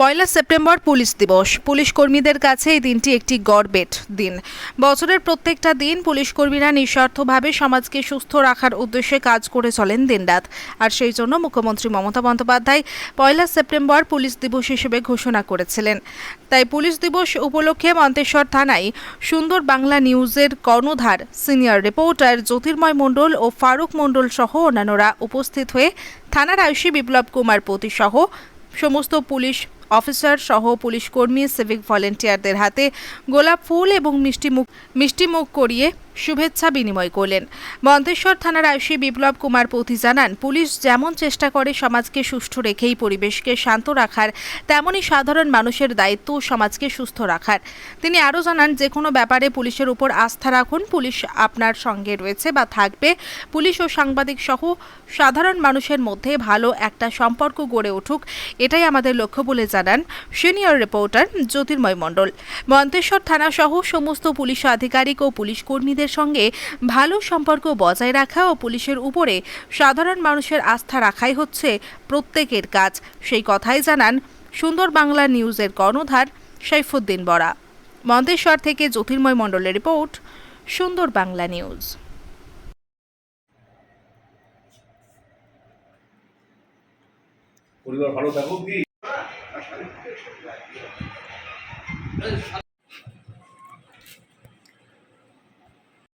পয়লা September police দিবস। Police কর্মীদের কাছে এই দিনটি একটি গর্বের দিন। বছরের প্রত্যেকটা দিন পুলিশ কর্মীরা নিঃস্বার্থভাবে সমাজকে সুস্থ রাখার উদ্দেশ্যে কাজ করে চলেন দিনরাত। আর সেই জন্য মুখ্যমন্ত্রী মমতা বন্দ্যোপাধ্যায় পয়লা সেপ্টেম্বর পুলিশ দিবস হিসেবে ঘোষণা করেছিলেন। তাই পুলিশ দিবস উপলক্ষে মন্তেশ্বর থানায় সুন্দর বাংলা নিউজের কর্ণধার, সিনিয়র রিপোর্টার জ্যোতির্ময় মণ্ডল ও ফারুক মণ্ডল সহ অন্যান্যরা উপস্থিত হয়ে থানার আয়ুষী বিপ্লব কুমার পতি সহ সমস্ত পুলিশ অফিসার সহ পুলিশ কর্মী সিভিক ভলেন্টিয়ারদের হাতে গোলাপ ফুল এবং মিষ্টিমুখ মিষ্টিমুখ করিয়ে শুভেচ্ছা বিনিময় করলেন। মন্তেশ্বর থানার আয়ুষী বিপ্লব কুমার পতি জানান, পুলিশ যেমন চেষ্টা করে সমাজকে সুষ্ঠু রেখেই পরিবেশকে শান্ত রাখার তেমনই সাধারণ মানুষের দায়িত্ব সমাজকে সুস্থ রাখার। তিনি আরও জানান যে কোনো ব্যাপারে পুলিশের উপর আস্থা রাখুন, পুলিশ আপনার সঙ্গে রয়েছে বা থাকবে। পুলিশ ও সাংবাদিক সহ সাধারণ মানুষের মধ্যে ভালো একটা সম্পর্ক গড়ে উঠুক, এটাই আমাদের লক্ষ্য বলে জানান সিনিয়র রিপোর্টার জ্যোতির্ময় মণ্ডল। মন্তেশ্বর থানা সহ সমস্ত পুলিশ আধিকারিক ও পুলিশ কর্মীদের সঙ্গে ভালো সম্পর্ক বজায় রাখা ও পুলিশের উপরে সাধারণ মানুষের আস্থা রাখাই হচ্ছে প্রত্যেকের কাজ। সেই কথাই জানান সুন্দর বাংলা নিউজের কর্ণধার সাইফুদ্দিন বরা। মন্তেশ্বর থেকে জ্যোতির্ময় মণ্ডলের রিপোর্ট, সুন্দর বাংলা নিউজ। পরিবার ভালো থাকুক। কি